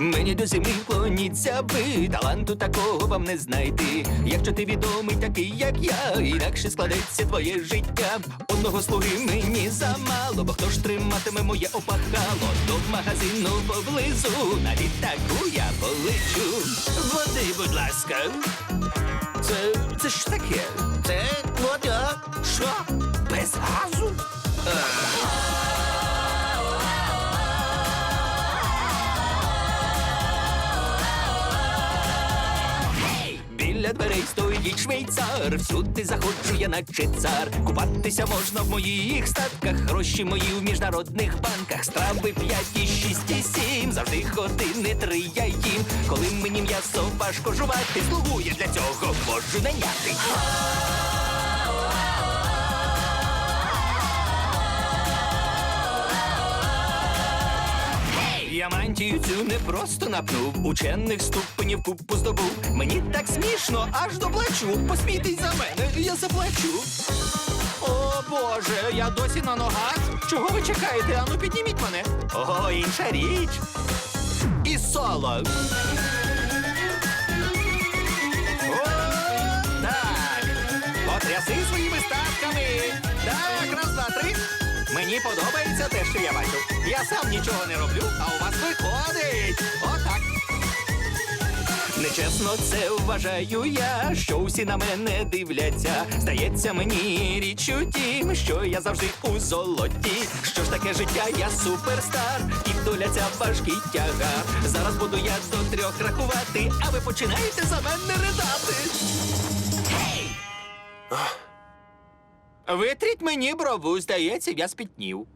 Вклоні до землі вклоніться ви, таланту такого вам не знайти. Якщо ти відомий такий, як я, інакше складеться твоє життя. Одного слуги мені замало, бо хто ж триматиме моє опахало? До магазину поблизу, на літаку я полечу. Води, будь ласка. Це, це ж таке? Це Біля дверей стоїть швейцар, всюди заходжу я наче цар. Купатися можна в моїх статках, гроші мої в міжнародних банках. Страви п'ять і шість і сім, завжди години три я їм. Коли мені м'ясо важко жувати, слугу я для цього можу наняти. Мантію цю не просто напнув, учених ступенів купу здобув. Мені так смішно, аж доплачу. Посмійтесь за мене, я заплачу. О Боже, я досі на ногах. Чого ви чекаєте? Ану підніміть мене. О, інша річ. І соло. Так. Потряси своїми ставками. Так, раз, два, три. Мені подобається те, що я бачу. Я сам нічого не роблю, а у вас виходить. Отак. Нечесно це вважаю я, що усі на мене дивляться. Здається мені річ у тім, що я завжди у золоті. Що ж таке життя, я суперстар, і доля ця важкий тягар. Зараз буду я до трьох рахувати, а ви починаєте за мене ридати. Витріть мені брову, здається, я спітнів.